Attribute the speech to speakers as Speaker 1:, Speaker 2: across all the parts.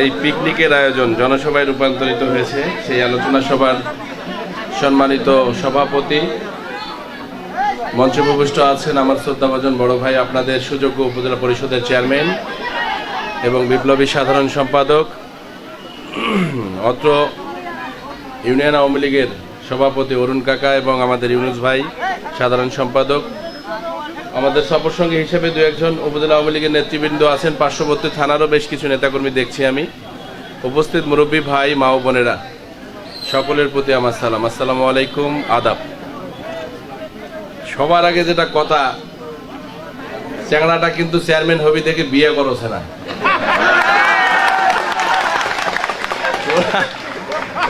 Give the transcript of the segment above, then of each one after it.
Speaker 1: এই পিকনিকের আয়োজন জনসভায় রূপান্তরিত হয়েছে। সেই আলোচনা সভার সম্মানিত সভাপতি মঞ্চে উপবিষ্ট আছেন আমার শ্রদ্ধাভাজন বড় ভাই, আপনাদের সুযোগ্য উপজেলা পরিষদের চেয়ারম্যান এবং বিপ্লবী সাধারণ সম্পাদক, অত্র ইউনিয়ন আওয়ামী লীগের সভাপতি অরুণ কাকা এবং আমাদের ইউনুস ভাই, সাধারণ সম্পাদক আমাদের সফর সঙ্গী হিসেবে দু একজন উপজেলা আওয়ামী লীগের নেতৃবৃন্দ আছেন। পার্শ্ববর্তী থানারও বেশ কিছু নেতাকর্মী দেখছি আমি। উপস্থিত মুরব্বী ভাই, মা ও বোনেরা, সকলের প্রতি আমার সালাম। আসসালামু আলাইকুম, আদাব। সবার আগে যেটা কথা, চ্যাংড়াটা কিন্তু চেয়ারম্যান হবি থেকে বিয়ে করছে না।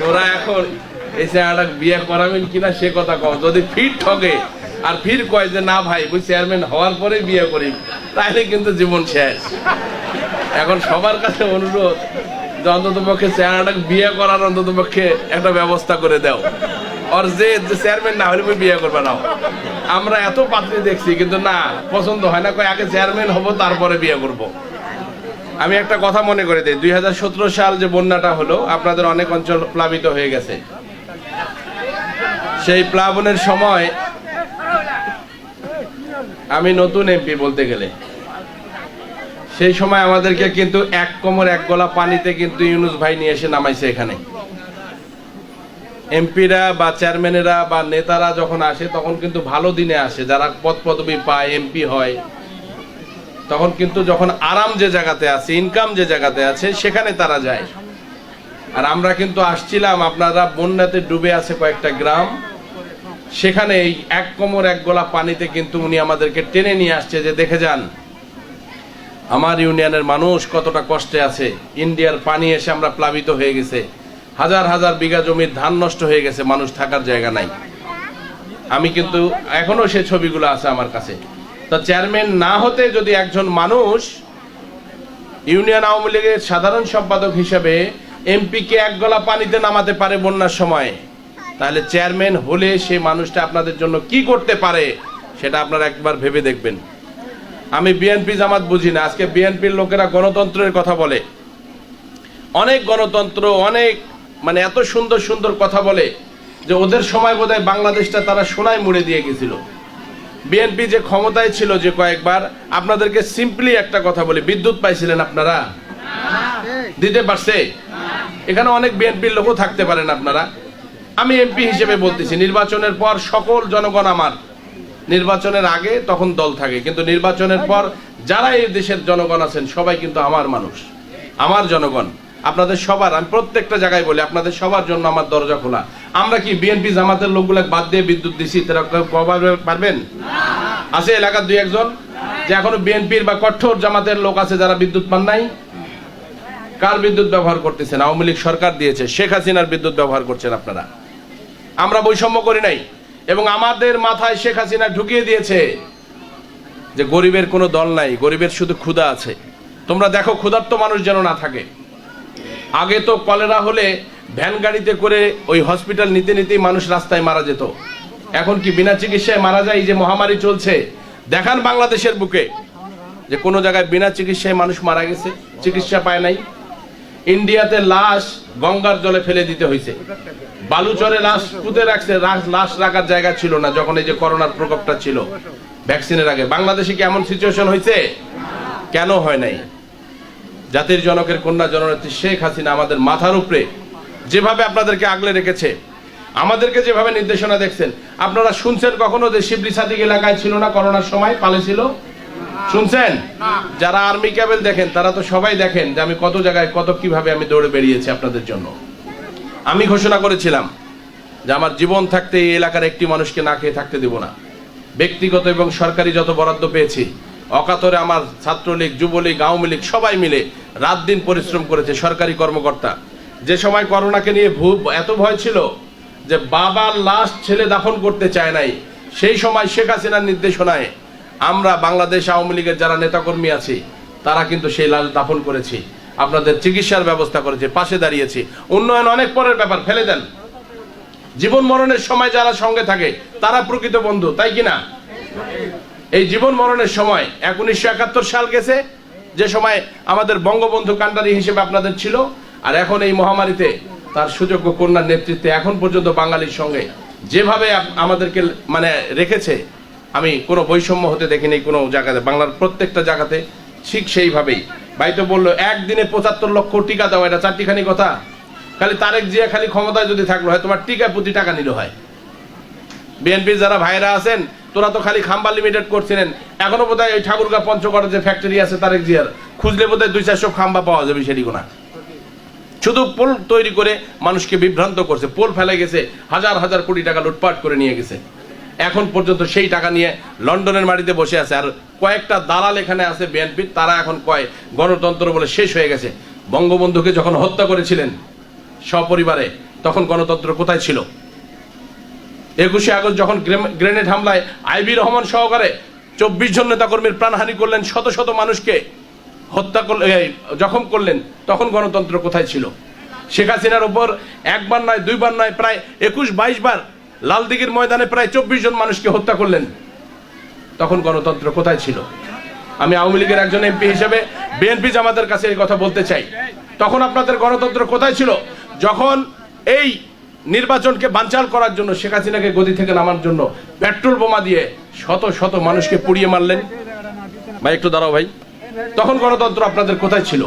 Speaker 1: ওরা- এখন এই চ্যাংড়াটা বিয়ে করাবেন কিনা সে কথা কম যদি ফিট ঠকে আর ফির কয় যে, না ভাই ওই চেয়ারম্যান হওয়ার পরে বিয়ে করি। তাহলে কিন্তু জীবন শেষ। এখন সবার কাছে অনুরোধ, যে অন্তত পক্ষে চেহারাটাকে বিয়ে করার অন্তত পক্ষে একটা ব্যবস্থা করে দাও। আর যে চেয়ারম্যান না হলে বিয়ে করবে না? আমরা এত পাত্রী দেখছি, কিন্তু না, পছন্দ হয় না, কয় আগে চেয়ারম্যান হব, তারপরে বিয়ে করব। আমি একটা কথা মনে করে দিই, দুই হাজার সতেরো সাল যে বন্যাটা হলো, আপনাদের অনেক অঞ্চল প্লাবিত হয়ে গেছে। সেই প্লাবনের সময় আমি নতুন এমপি বলতে গেলে। সেই সময় আমাদেরকে কিন্তু এক কোমর, এক গলা পানিতে কিন্তু ইউনুস ভাই নিয়ে এসে নামাইছে এখানে। এমপিরা বা চেয়ারম্যানেরা বা নেতারা যখন আসে, তখন কিন্তু ভালো দিনে আসে। যারা পদ পদবি পায় এমপি হয়, তখন কিন্তু যখন আরাম যে জায়গাতে আছে ইনকাম যে জায়গাতে আছে, সেখানে তারা যায়। আর আমরা কিন্তু আসছিলাম, আপনারা বন্যাতে ডুবে আছে কয়েকটা গ্রাম। সেখানে এই এক কোমর, এক গোলা পানিতে কিন্তু উনি আমাদেরকে টেনে নিয়ে আসছে যে, দেখে যান, আমার ইউনিয়নের মানুষ কতটা কষ্টে আছে। ইন্ডিয়ার পানি এসে আমরা প্লাবিত হয়ে গেছে। হাজার হাজার বিঘা জমির ধান নষ্ট হয়ে গেছে, মানুষ থাকার জায়গা নাই। আমি কিন্তু এখনও সে ছবিগুলো আছে আমার কাছে। তো চেয়ারম্যান না হতে যদি একজন মানুষ ইউনিয়ন আওয়ামী লীগের সাধারণ সম্পাদক হিসেবে এমপিকে এক গলা পানিতে নামাতে পারে বন্যার সময় তাহলে চেয়ারম্যান হলে সে মানুষটা আপনাদের জন্য কি করতে পারে সেটা আপনারা একবার ভেবে দেখবেন। আমি বিএনপি জামাত বুঝি না আজকে বিএনপির লোকেরা গণতন্ত্রের কথা বলে। অনেক গণতন্ত্র অনেক মানে এত সুন্দর সুন্দর কথা বলে যে ওদের সময় বোধহয় বাংলাদেশটা তারা সোনায় মুড়ে দিয়ে গেছিল। বিএনপি যে ক্ষমতায় ছিল যে কয়েকবার আপনাদেরকে সিম্পলি একটা কথা বলি বিদ্যুৎ পাইছিলেন আপনারা? দিতে পারছে? এখানে অনেক বিএনপির লোকও থাকতে পারেন আপনারা। আমি এমপি হিসেবে বলতেছি, নির্বাচনের পর সকল জনগণ আমার। নির্বাচনের আগে তখন দল থাকে, কিন্তু নির্বাচনের পর যারা এই দেশের জনগণ আছেন, সবাই কিন্তু আমার মানুষ, আমার জনগণ। আপনাদের সবার, আমি প্রত্যেকটা জায়গায় বলি, আপনাদের সবার জন্য আমার দরজা খোলা। আমরা কি বিএনপি জামাতের লোকগুলো বাদ দিয়ে বিদ্যুৎ দিছি পারবেন? আছে এলাকার দুই একজন, যে এখনও বিএনপির বা কঠোর জামাতের লোক আছে যারা বিদ্যুৎ পান নাই। কার বিদ্যুৎ ব্যবহার করতেছেন? আওয়ামী লীগ সরকার দিয়েছে, শেখ হাসিনার বিদ্যুৎ ব্যবহার করছেন আপনারা। আমরা বৈষম্য করি নাই। এবং আমাদের মাথায় শেখ হাসিনা ঢুকিয়ে দিয়েছে যে গরিবের কোনো দল নাই, গরিবের শুধু ক্ষুধা আছে। তোমরা দেখো, ক্ষুধার্ত মানুষ যেন না থাকে। আগে তো কলেরা হলে ভ্যান গাড়িতে করে ওই হসপিটাল নিতে নিতেই মানুষ রাস্তায় মারা যেত। এখন কি বিনা চিকিৎসায় মারা যায় যে মহামারী চলছে? দেখান বাংলাদেশের বুকে যে কোনো জায়গায় বিনা চিকিৎসায় মানুষ মারা গেছে, চিকিৎসা পায় নাই। ইন্ডিয়াতে লাশ গঙ্গার জলে ফেলে দিতে হয়েছে। বালুচরে লাশ পুঁতে রাখছে লাশ- রাখার জায়গা ছিল না, যখন এই যে করোনার প্রকোপটা ছিল। ভ্যাকসিনের আগে। বাংলাদেশে কি এমন সিচুয়েশন হয়েছে? কেন হয় নাই? জাতির জনকের কন্যা জননেত্রী শেখ হাসিনা আমাদের মাথার উপরে যেভাবে আপনাদেরকে আগলে রেখেছে, আমাদেরকে যেভাবে নির্দেশনা দেখছেন, আপনারা শুনছেন কখনো যে শিবলি সাদিক এলাকায় ছিল না, করোনার সময় পালে ছিল? শুনছেন? যারা আর্মি ক্যাবেল দেখেন, তারা তো সবাই দেখেন যে আমি কত জায়গায় কত কীভাবে আমি দৌড়ে বেরিয়েছি আপনাদের জন্য। আমি ঘোষণা করেছিলাম যে আমার জীবন থাকতে এই এলাকার একটি মানুষকে না খেয়ে থাকতে দেব না। ব্যক্তিগত এবং সরকারি যত বরাদ্দ পেয়েছি, অকাতরে আমার ছাত্রলীগ, যুবলীগ, আওয়ামী লীগ সবাই মিলে রাত দিন পরিশ্রম করেছে সরকারি কর্মকর্তা। যে সময় করোনাকে নিয়ে ভূ এত ভয় ছিল যে বাবার লাশ ছেলে দাফন করতে চায় নাই, সেই সময় শেখ হাসিনার নির্দেশনায় আমরা বাংলাদেশ আওয়ামী লীগের যারা নেতাকর্মী আছি, তারা কিন্তু সেই লাল দাফন করেছি। আপনাদের চিকিৎসার ব্যবস্থা করেছে, পাশে দাঁড়িয়েছি। উন্নয়ন অনেক পরের ব্যাপার, ফেলে দেন। জীবন মরণের সময় যারা সঙ্গে থাকে, তারা প্রকৃত বন্ধু, তাই কি না? এই জীবন মরণের সময়, এক উনিশশো সাল গেছে, যে সময় আমাদের বঙ্গবন্ধু কান্ডারি হিসেবে আপনাদের ছিল, আর এখন এই মহামারীতে তার সুযোগ্য কন্যার নেতৃত্বে এখন পর্যন্ত বাঙালির সঙ্গে যেভাবে আমাদেরকে মানে রেখেছে আমি কোনো বৈষম্য হতে দেখিনি কোনো জায়গাতে, বাংলার প্রত্যেকটা জায়গাতে ঠিক সেইভাবেই। ভাই তো বলল, একদিনে পঁচাত্তর লক্ষ টিকা দেওয়া এটা চারটিখানি কথা। খালি তারেক জিয়া খালি ক্ষমতায় যদি থাকল, হয় তোমার টিকা প্রতি টাকা নিল হয়। বিএনপির যারা ভাইরা আছেন, তোরা তো খালি খাম্বা লিমিটেড করছিলেন। এখনও বোধ হয় ওই ঠাকুরগা পঞ্চগড়ের যে ফ্যাক্টরি আছে তারেক জিয়ার, খুঁজলে বোধ হয় দুই চারশো খাম্বা পাওয়া যাবে সেটিও না শুধু পোল তৈরি করে মানুষকে বিভ্রান্ত করছে, পোল ফেলে গেছে, হাজার হাজার কোটি টাকা লুটপাট করে নিয়ে গেছে। এখন পর্যন্ত সেই টাকা নিয়ে লন্ডনের মাটিতে বসে আছে। আর কয়েকটা দালাল এখানে আছে বিএনপির তারা এখন কয়, গণতন্ত্র বলে শেষ হয়ে গেছে। বঙ্গবন্ধুকে যখন হত্যা করেছিলেন সপরিবারে, তখন গণতন্ত্র কোথায় ছিল? একুশে আগস্ট যখন গ্রেনেড হামলায় আইবি রহমান সহকারে চব্বিশ জন নেতাকর্মীর প্রাণহানি করলেন, শত শত মানুষকে হত্যা করলেন জখম করলেন, তখন গণতন্ত্র কোথায় ছিল? শেখ হাসিনার উপর একবার নয়, দুইবার নয়, প্রায় একুশ, বাইশ বার লালদিঘির ময়দানে প্রায় চব্বিশ জন মানুষকে হত্যা করলেন। তখন গণতন্ত্র কোথায় ছিল? আমি আওয়ামী লীগের একজন এমপি হিসেবে বিএনপি জামাতের কাছে এই কথা বলতে চাই। তখন আপনাদের গণতন্ত্র কোথায় ছিল? যখন এই নির্বাচনকে বানচাল করার জন্য শেখ হাসিনাকে গদি থেকে নামার জন্য পেট্রোল বোমা দিয়ে শত শত মানুষকে পুড়িয়ে মারলেন। ভাই, একটু দাঁড়াও ভাই। তখন গণতন্ত্র আপনাদের কোথায় ছিল?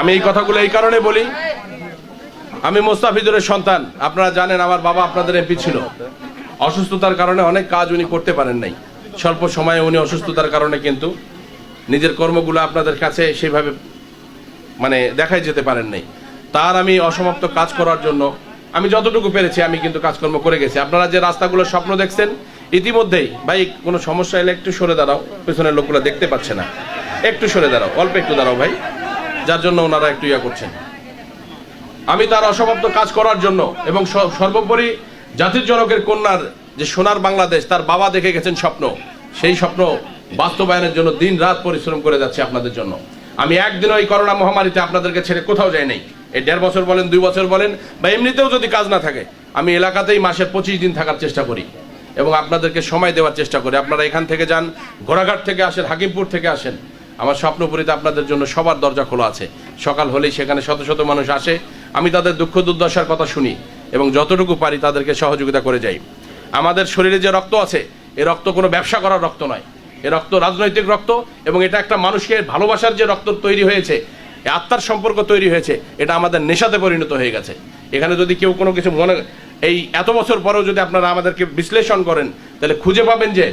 Speaker 1: আমি এই কথাগুলো এই কারণে বলি আমি মোস্তাফিজুরের সন্তান। আপনারা জানেন আমার বাবা আপনাদের এমপি ছিল। অসুস্থতার কারণে অনেক কাজ উনি করতে পারেন নাই। স্বল্প সময়ে উনি অসুস্থতার কারণে কিন্তু নিজের কর্মগুলো আপনাদের কাছে সেইভাবে মানে দেখাই যেতে পারেন নাই। তার আমি অসমাপ্ত কাজ করার জন্য আমি যতটুকু পেরেছি আমি কিন্তু কাজকর্ম করে গেছি। আপনারা যে রাস্তাগুলো স্বপ্ন দেখছেন, ইতিমধ্যেই ভাই কোনো সমস্যা এলে একটু সরে দাঁড়াও, পেছনের লোকগুলো দেখতে পাচ্ছে না। একটু সরে দাঁড়াও, অল্প একটু দাঁড়াও ভাই, যার জন্য ওনারা একটু ইয়া করছেন। আমি তার অসমাপ্ত কাজ করার জন্য এবং সর্বোপরি জাতির জনকের কন্যার যে সোনার বাংলাদেশ, তার বাবা দেখে গেছেন স্বপ্ন। সেই স্বপ্ন বাস্তবায়নের জন্য দিন রাত পরিশ্রম করে যাচ্ছে আপনাদের জন্য। আমি একদিনও এই করোনা মহামারীতে আপনাদেরকে ছেড়ে কোথাও যাই নাই। এই দেড় বছর বলেন, দুই বছর বলেন, বা এমনিতেও যদি কাজ না থাকে, আমি এলাকাতেই মাসে পঁচিশ দিন থাকার চেষ্টা করি এবং আপনাদেরকে সময় দেওয়ার চেষ্টা করি। আপনারা এখান থেকে যান, ঘোড়াঘাট থেকে আসেন, হাকিমপুর থেকে আসেন। আমার স্বপ্নপুরীতে আপনাদের জন্য সবার দরজা খোলা আছে। সকাল হলেই সেখানে শত শত মানুষ আসে। আমি তাদের দুঃখ দুর্দশার কথা শুনি এবং যতটুকু পারি তাদেরকে সহযোগিতা করে যাই। আমাদের শরীরে যে রক্ত আছে, এ রক্ত কোনো ব্যবসা করার রক্ত নয়। এ রক্ত রাজনৈতিক রক্ত এবং এটা একটা মানুষকে ভালোবাসার যে রক্ত তৈরি হয়েছে আত্মার সম্পর্ক তৈরি হয়েছে, এটা আমাদের নেশাতে পরিণত হয়ে গেছে। এখানে যদি কেউ কোনো কিছু মনে, এই এত বছর পরেও যদি আপনারা আমাদেরকে বিশ্লেষণ করেন, তাহলে খুঁজে পাবেন যে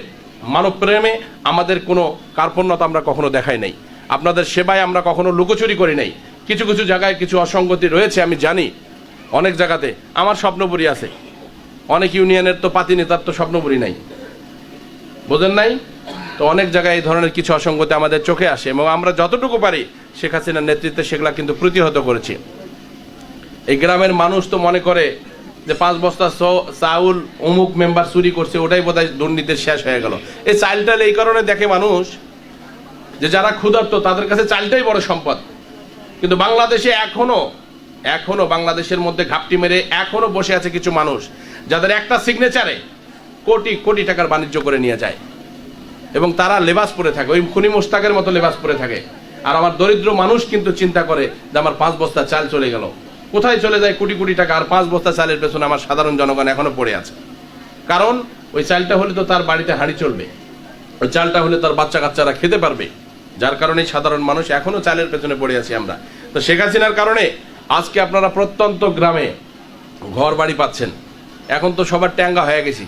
Speaker 1: মানব প্রেমে আমাদের কোনো কার্পণ্যতা আমরা কখনো দেখাই নাই। আপনাদের সেবায় আমরা কখনো লুকোচুরি করি নাই। কিছু কিছু জায়গায় কিছু অসঙ্গতি রয়েছে, আমি জানি। অনেক জায়গাতে। আমার স্বপ্নপুরি আছে। অনেক ইউনিয়নের তো পাতি নেতার তো স্বপ্নপুরি নাই। বোঝেন নাই? তো অনেক জায়গায় এই ধরনের কিছু অসঙ্গতি আমাদের চোখে আসে এবং আমরা যতটুকু পারি শেখ হাসিনার নেতৃত্বে সেগুলা কিন্তু প্রতিহত করেছি। এই গ্রামের মানুষ তো মনে করে যে পাঁচ বস্তা চাউল অমুক মেম্বার চুরি করছে, ওটাই বোধহয় দুর্নীতির শেষ হয়ে গেল। এই চালটাল এই কারণে দেখে মানুষ যে যারা ক্ষুধার্ত তাদের কাছে চালটাই বড় সম্পদ। কিন্তু বাংলাদেশে এখনও এখনও বাংলাদেশের মধ্যে ঘাপটি মেরে এখনও বসে আছে কিছু মানুষ যাদের একটা সিগনেচারে কোটি কোটি টাকার বাণিজ্য করে নিয়ে যায়। এবং তারা লেবাস পরে থাকে, ওই খুনি মোস্তাকের মতো লেবাস পরে থাকে। আর আমার দরিদ্র মানুষ কিন্তু চিন্তা করে যে আমার পাঁচ বস্তা চাল চলে গেল। কোথায় চলে যায় কোটি কোটি টাকা? আর পাঁচ বস্তা চালের পেছনে আমার সাধারণ জনগণ এখনও পড়ে আছে। কারণ ওই চালটা হলে তো তার বাড়িতে হাঁড়ি চলবে। ওই চালটা হলে তার বাচ্চা কাচ্চারা খেতে পারবে। যার কারণে সাধারণ মানুষ এখনও চালের পেছনে পড়ে আছি আমরা। তো শেখ হাসিনার কারণে আজকে আপনারা প্রত্যন্ত গ্রামে ঘর বাড়ি পাচ্ছেন। এখন তো সবার ট্যাঙ্গা হয়ে গেছি।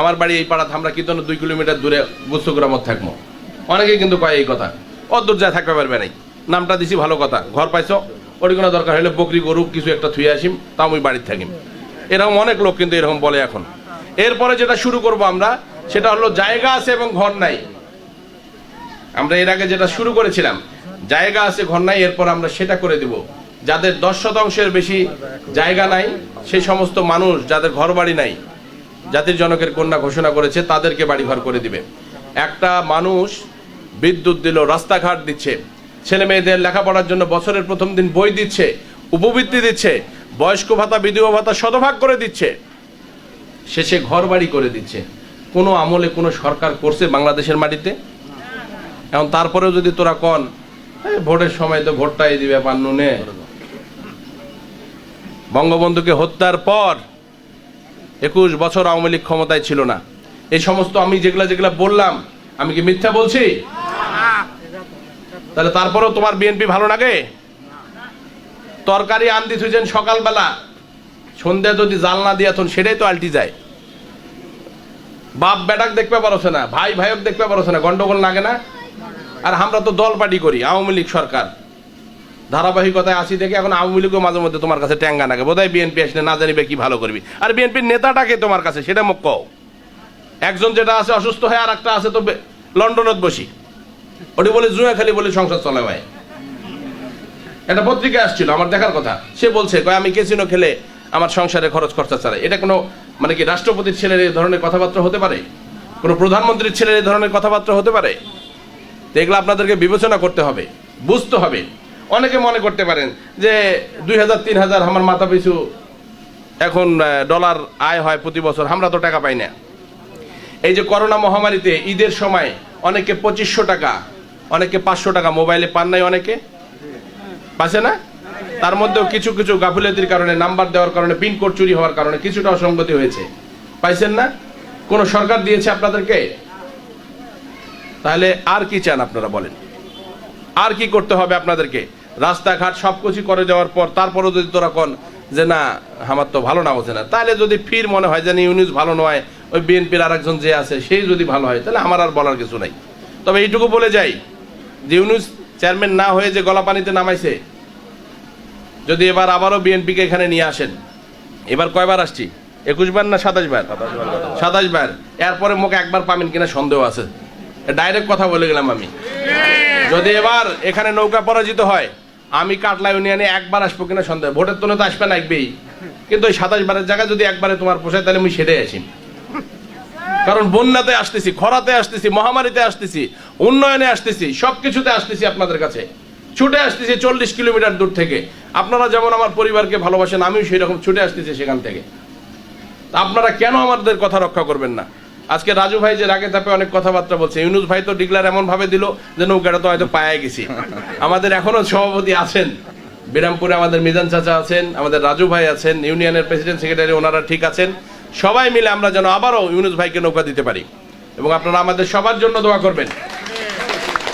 Speaker 1: আমার বাড়ি এই পাড়াতে আমরা কিন্তু দুই কিলোমিটার দূরে গুস্তগ্রামত থাকব? অনেকে কিন্তু কয় এই কথা। অদূর যায় থাকতে পারবে নাই। নামটা দিছি ভালো কথা। ঘর পাইছো? ওটি কোনো দরকার হলে বকরি গরু কিছু একটা থুয়ে আসিম, তাও আমি বাড়িতে থাকিম। এরকম অনেক লোক কিন্তু এরকম বলে এখন। এরপরে যেটা শুরু করব আমরা, সেটা হলো জায়গা আছে এবং ঘর নাই। আমরা এর আগে যেটা শুরু করেছিলাম, জায়গা আছে, ঘর নাই, এরপর আমরা সেটা করে দিব। যাদের দশ শতাংশের বেশি জায়গা নাই, সেই সমস্ত মানুষ যাদের ঘর বাড়ি নাই, জাতির জনকের কন্যা ঘোষণা করেছে, তাদেরকে বাড়ি ঘর করে দিবে। একটা মানুষ বিদ্যুৎ দিল, রাস্তাঘাট দিচ্ছে, ছেলে মেয়েদের লেখাপড়ার জন্য বছরের প্রথম দিন বই দিচ্ছে, উপবৃত্তি দিচ্ছে, বয়স্ক ভাতা, বিধবা ভাতা শতভাগ করে দিচ্ছে। শেষে ঘর বাড়ি করে দিচ্ছে। কোনো আমলে কোনো সরকার করছে বাংলাদেশের মাটিতে? এখন তারপরেও যদি তোরা কন ভোটের সময় তো ভোটটাই দিবে পান্নুনে বঙ্গবন্ধুকে হত্যার পর একুশ বছর আওয়ামী লীগ ক্ষমতায় ছিল না। এই সমস্ত আমি যেগুলা যেগুলা বললাম, আমি কি মিথ্যা বলছি? তাহলে তারপরেও তোমার বিএনপি ভালো লাগে? তরকারি আনদি থুইছেন সকালবেলা সন্ধ্যা যদি জাল না দিয়া তখন সেটাই তো আলটি যায়। বাপ বেটাক দেখতে পারছে না ভাই ভাইক দেখতে পারছে না, গন্ডগোল লাগে না। আর আমরা তো দল পার্টি করি, আওয়ামী লীগ সরকার। ধারাবাহিকতায় আসি দেখে এখন আওয়ামী লীগও মাঝে মধ্যে তোমার কাছে ট্যাঙ্গা নাগে বোধহয় বিএনপি আসলে না জানিবে কি ভালো করবি। আর বিএনপির নেতাটাকে তোমার কাছে, সেটা মুখ কও। একজন যেটা আছে অসুস্থ হয়ে আর একটা আছে তো লন্ডনত বসি। ওটি বলে জুয়া খালি বলে সংসার চলে ভাই। একটা পত্রিকা আসছিল, আমার দেখার কথা। সে বলছে, কয়, আমি কেসিনো খেলে আমার সংসারে খরচ খরচা চালাই এটা কোনো মানে কি, রাষ্ট্রপতির ছেলের এই ধরনের কথাবার্তা হতে পারে? কোনো প্রধানমন্ত্রীর ছেলের এই ধরনের কথাবার্তা হতে পারে? তো এগুলো আপনাদেরকে বিবেচনা করতে হবে, বুঝতে হবে। অনেকে মনে করতে পারেন যে দুই হাজার, তিন হাজার আমার মাথা পিছু এখন ডলার আয় হয় প্রতি বছর, আমরা তো টাকা পাই না। এই যে করোনা মহামারীতে ঈদের সময় অনেকে পঁচিশশো টাকা, অনেকে পাঁচশো টাকা মোবাইলে পান নাই অনেকে? পাচ্ছে না? তার মধ্যেও কিছু কিছু গাফিলতির কারণে, নাম্বার দেওয়ার কারণে পিনকোড চুরি হওয়ার কারণে কিছুটা অসঙ্গতি হয়েছে। পাইছেন না? কোন সরকার দিয়েছে আপনাদেরকে? তাহলে আর কি চান আপনারা বলেন? আর কি করতে হবে আপনাদেরকে? রাস্তাঘাট সব কিছু করে যাওয়ার পর তারপরও যদি তোরা কন যে না, আমার তো ভালো না হচ্ছে না। তাহলে যদি ফির মনে হয় যে ইউনিস ভালো নয়, ওই বিএনপির আর একজন যে আছে, সেই যদি ভালো হয়, তাহলে আমার আর বলার কিছু নাই। তবে এইটুকু বলে যাই, যে ইউনিস চেয়ারম্যান না হয়ে যে গলা পানিতে নামাইছে, যদি এবার আবারও বিএনপিকে এখানে নিয়ে আসেন, এবার কয়বার আসছি? একুশ বার না সাতাশ বার। সাতাশ বার। এরপরে মুখে একবার পাবেন কিনা সন্দেহ আছে। ডাইরেক্ট কথা বলে গেলাম আমি। যদি এবার এখানে নৌকা পরাজিত হয়, আমি কাটলা ইউনিয়নে একবার আসব কিনা সন্দেহ। ভোটের তো তো আসবে না একবেই কিন্তু ওই সাতাশ বারের জায়গায় যদি একবারে তোমার পোষায় তাহলে আমি সেটাই আসি কারণ বন্যাতে আসতেছি, খরাতে আসতেছি, মহামারীতে আসতেছি, উন্নয়নে আসতেছি সব কিছুতে আসতেছি আপনাদের কাছে। ছুটে আসতেছি চল্লিশ কিলোমিটার দূর থেকে। আপনারা যেমন আমার পরিবারকে ভালোবাসেন, আমিও সেই রকম ছুটে আসতেছি সেখান থেকে। আপনারা কেন আমাদের কথা রক্ষা করবেন না? আজকে রাজু ভাই যে রাগে তাপে অনেক কথাবার্তা বলছে। ইউনুস ভাই তো ডিগলার এমন ভাবে দিল যে নৌকাটা তো হয়তো পায়ে গেছি। আমাদের এখনও সভাপতি আছেন। বিরামপুরে আমাদের মিজান চাচা আছেন, আমাদের রাজু ভাই আছেন, ইউনিয়নের প্রেসিডেন্ট সেক্রেটারি ওনারা ঠিক আছেন। সবাই মিলে আমরা যেন আবারও ইউনুস ভাইকে নৌকা দিতে পারি। এবং আপনারা আমাদের সবার জন্য দোয়া করবেন।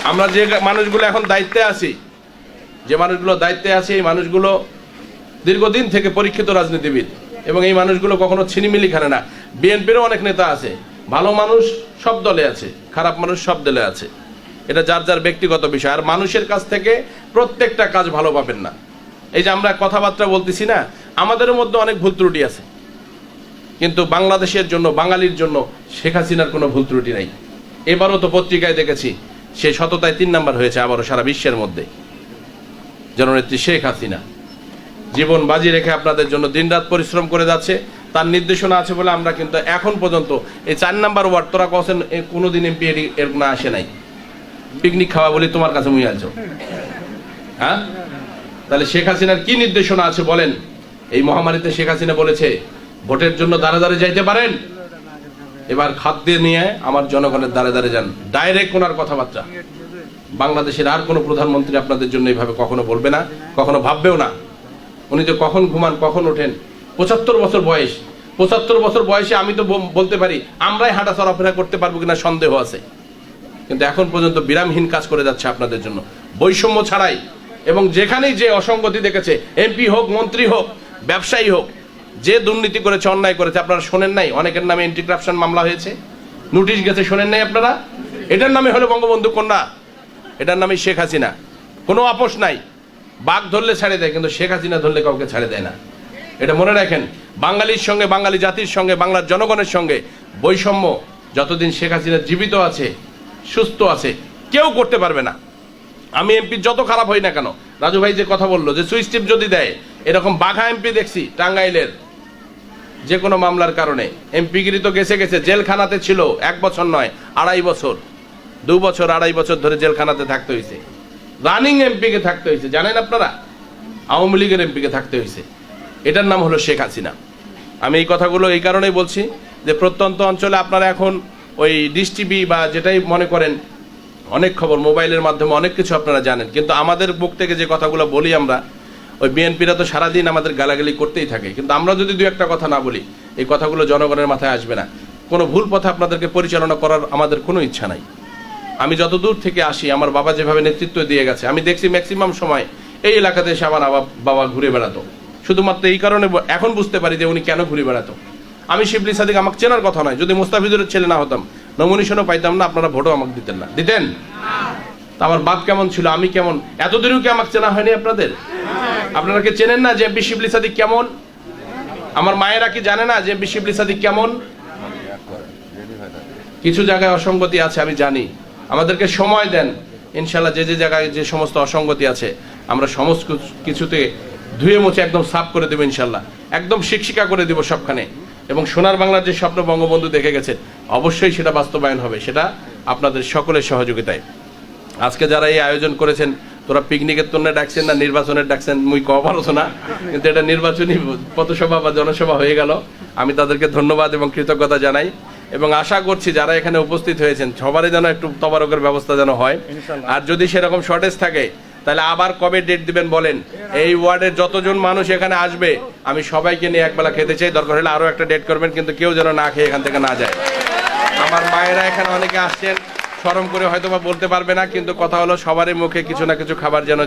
Speaker 1: আমরা যে মানুষগুলো এখন দায়িত্বে আছি, যে মানুষগুলো দায়িত্বে আছে, এই মানুষগুলো দীর্ঘদিন থেকে পরীক্ষিত রাজনীতিবিদ। এবং এই মানুষগুলো কখনো ছিনিমিলি খানে না। বিএনপিরও অনেক নেতা আছে। ভালো মানুষ সব দলে আছে, খারাপ মানুষ সব দলে আছে। এটা যার যার ব্যক্তিগত বিষয়। আর মানুষের কাছ থেকে প্রত্যেকটা কাজ ভালো পাবেন না। এই যে আমরা কথাবার্তা বলতেছি না, আমাদের মধ্যে অনেক ভুল ত্রুটি আছে। কিন্তু বাংলাদেশের জন্য, বাঙালির জন্য শেখ হাসিনার কোনো ভুল ত্রুটি নাই। এবারও তো পত্রিকায় দেখেছি, সে সততায় তিন নাম্বার হয়েছে আবারও সারা বিশ্বের মধ্যে। জননেত্রী শেখ হাসিনা। জীবন বাজি রেখে আপনাদের জন্য দিনরাত পরিশ্রম করে যাচ্ছে। তার নির্দেশনা আছে বলে আমরা কিন্তু এখন পর্যন্ত এই চার নাম্বার ওয়ার্ড, তোরা কছেন কোনোদিন এমপি এর না আসে নাই। পিকনিক খাওয়া বলে তোমার কাছে মুই আছো হ্যাঁ? তাহলে শেখ হাসিনার কি নির্দেশনা আছে বলেন? এই মহামারীতে শেখ হাসিনা বলেছে, ভোটের জন্য দাঁড়ে দাঁড়ে যাইতে পারেন। এবার খাদ্য নিয়ে আমার জনগণের দাঁড়ে দাঁড়ে যান। ডাইরেক্ট ওনার কথাবার্তা। বাংলাদেশের আর কোনো প্রধানমন্ত্রী আপনাদের জন্য এইভাবে কখনো বলবে না, কখনো ভাববেও না। উনি যে কখন ঘুমান, কখন ওঠেন পঁচাত্তর বছর বয়স। পঁচাত্তর বছর বয়সে আমি তো বলতে পারি, আমরাই হাঁটা চলাফেরা করতে পারব কিনা সন্দেহ আছে। কিন্তু এখন পর্যন্ত বিরামহীন কাজ করে যাচ্ছে আপনাদের জন্য। বৈষম্য ছাড়াই এবং যেখানেই যে অসঙ্গতি দেখেছে এমপি হোক, মন্ত্রী হোক, ব্যবসায়ী হোক, যে দুর্নীতি করেছে, অন্যায় করেছে, আপনারা শোনেন নাই? অনেকের নামে এন্টি মামলা হয়েছে। নোটিশ গেছে, শোনেন নাই আপনারা? এটার নামে হলো বঙ্গবন্ধু কন্যা। এটার নামে শেখ হাসিনা। কোনো আপোষ নাই। বাঘ ধরলে ছাড়ে দেয়, কিন্তু শেখ হাসিনা ধরলে কাউকে ছাড়ে দেয় না। এটা মনে রাখেন, বাঙালির সঙ্গে, বাঙালি জাতির সঙ্গে, বাংলার জনগণের সঙ্গে বৈষম্য যতদিন শেখ হাসিনা জীবিত আছে, সুস্থ আছে, কেউ করতে পারবে না। আমি এমপি যত খারাপ হই না কেন, রাজু ভাই যে কথা বলল, যে সুইচ টিপ যদি দেয়, এরকম বাঘা এমপি দেখছি, টাঙ্গাইলের যে কোনো মামলার কারণে। এমপিগিরি তো গেছে গেছে, জেলখানাতে ছিল, এক বছর নয়, আড়াই বছর, দু বছর, আড়াই বছর ধরে জেলখানাতে থাকতে হয়েছে রানিং এমপিকে থাকতে হয়েছে জানেন আপনারা? আওয়ামী লীগের এমপিকে থাকতে হয়েছে এটার নাম হলো শেখ হাসিনা। আমি এই কথাগুলো এই কারণেই বলছি যে প্রত্যন্ত অঞ্চলে আপনারা এখন ওই ডিশ টিভি বা যেটাই মনে করেন, অনেক খবর, মোবাইলের মাধ্যমে অনেক কিছু আপনারা জানেন। কিন্তু আমাদের মুখ থেকে যে কথাগুলো বলি আমরা, ওই বিএনপিরা তো সারাদিন আমাদের গালাগালি করতেই থাকে। কিন্তু আমরা যদি দু একটা কথা না বলি, এই কথাগুলো জনগণের মাথায় আসবে না। কোনো ভুল পথে আপনাদেরকে পরিচালনা করার আমাদের কোনো ইচ্ছা নাই। আমি যত দূর থেকে আসি, আমার বাবা যেভাবে নেতৃত্ব দিয়ে গেছে, আমি দেখছি ম্যাক্সিমাম সময় এই এলাকাতে এসে আমার বাবা ঘুরে বেড়াতো। শুধুমাত্র এই কারণে এখন বুঝতে পারি যে উনি কেন ঘুরে বেড়াতো। আমি শিবলি সাদিক আমাকে চেনার কথা নয়, যদি মুস্তাফিজুরের ছেলে না হতাম নমিনেশনও পাইতাম না, আপনারা ভোটও আমাকে দিতেন না। দিতেন? আমার বাপ কেমন ছিল, আমি কেমন? এতদিনও কি আমাকে চেনা হয়নি আপনাদের? আপনারা কি চেনেন না যে এমপি শিবলি সাদিক কেমন? আমার মায়েরা কি জানে না যে এমপি শিবলি সাদিক কেমন? কিছু জায়গায় অসঙ্গতি আছে, আমি জানি। আমাদেরকে সময় দেন। ইনশাল্লাহ যে যে জায়গায় যে সমস্ত অসঙ্গতি আছে, আমরা সমস্ত কিছুতে ধুয়ে মুছে একদম সাফ করে দেবো ইনশাল্লাহ। একদম শিক্ষিকা করে দেবো সবখানে। এবং সোনার বাংলার যে স্বপ্ন বঙ্গবন্ধু দেখে গেছে অবশ্যই সেটা বাস্তবায়ন হবে। সেটা আপনাদের সকলের সহযোগিতায়। আজকে যারা এই আয়োজন করেছেন তোরা পিকনিকের জন্য ডাকছেন না নির্বাচনের ডাকছেন মুই কব পারছ না কিন্তু এটা নির্বাচনী পথসভা বা জনসভা হয়ে গেল। আমি তাদেরকে ধন্যবাদ এবং কৃতজ্ঞতা জানাই। এবং আশা করছি যারা এখানে উপস্থিত হয়েছেন সবারই যেন একটু তবারকের ব্যবস্থা যেন হয়। আর যদি সেরকম শর্টেজ থাকে তাহলে আবার কবে ডেট দিবেন বলেন? এই ওয়ার্ডের যতজন মানুষ এখানে আসবে, আমি সবাইকে নিয়ে একবেলা খেতে চাই। দরকার হলে আরও একটা ডেট করবেন, কিন্তু কেউ যেন না খেয়ে এখান থেকে না যায়। আমার মায়েরা এখানে অনেকে আসছেন সরম করে হয়তো বা বলতে পারবে না, কিন্তু কথা হলো সবারই মুখে কিছু না কিছু খাবার যেন